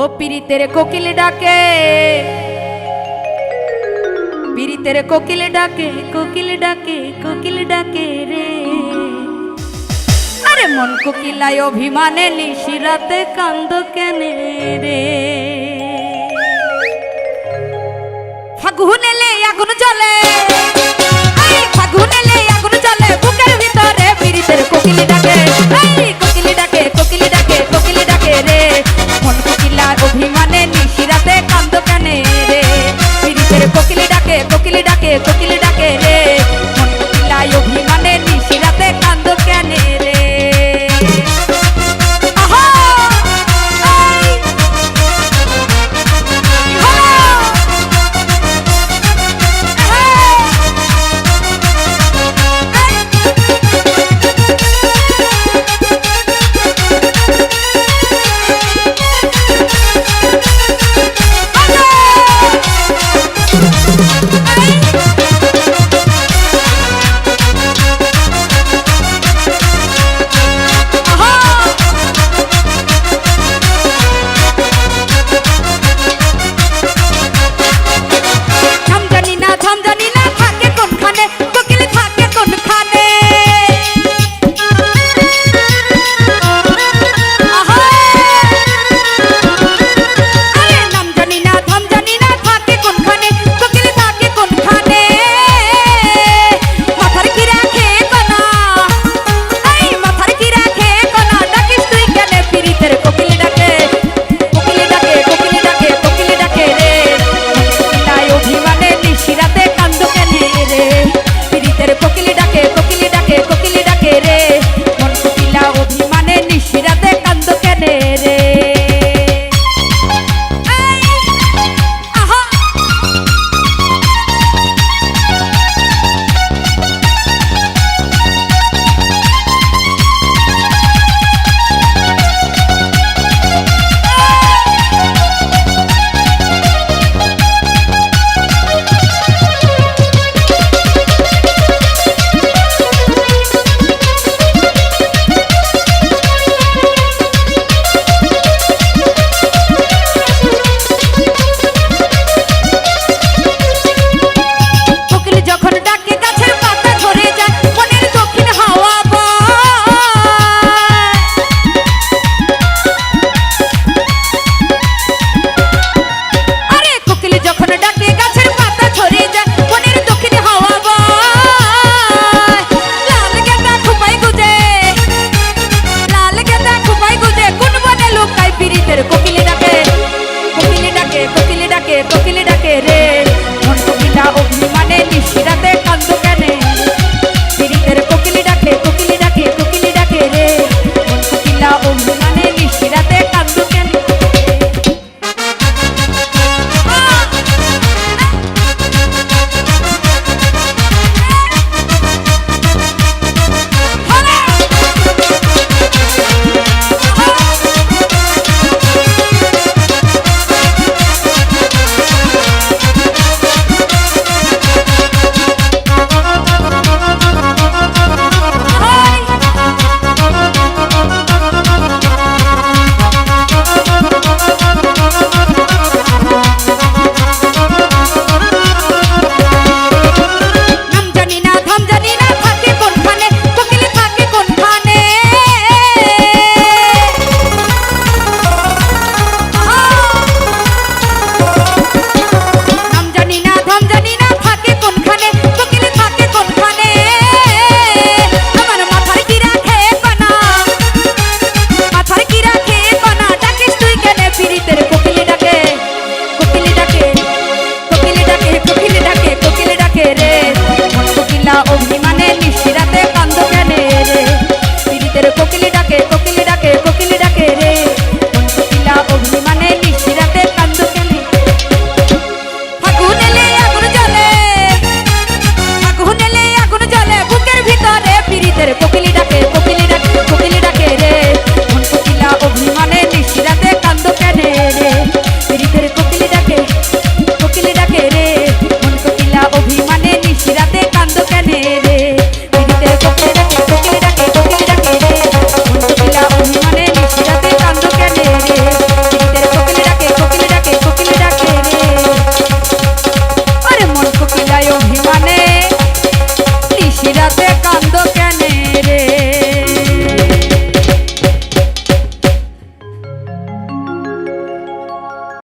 ও পিরিতের কোকিল ডাকে। পিরিতের কোকিল ডাকে কোকিল ডাকে কোকিল ডাকে রে। আরে মন কোকিলায় অভিমানে নিশিরাতে কান্দ কেনে রে? ফাগুন এলে আগুন জ্বলে। এই ফাগুন এলে আগুন জ্বলে, বুকের ভিতরে পিরিতের কোকিল ডাকে।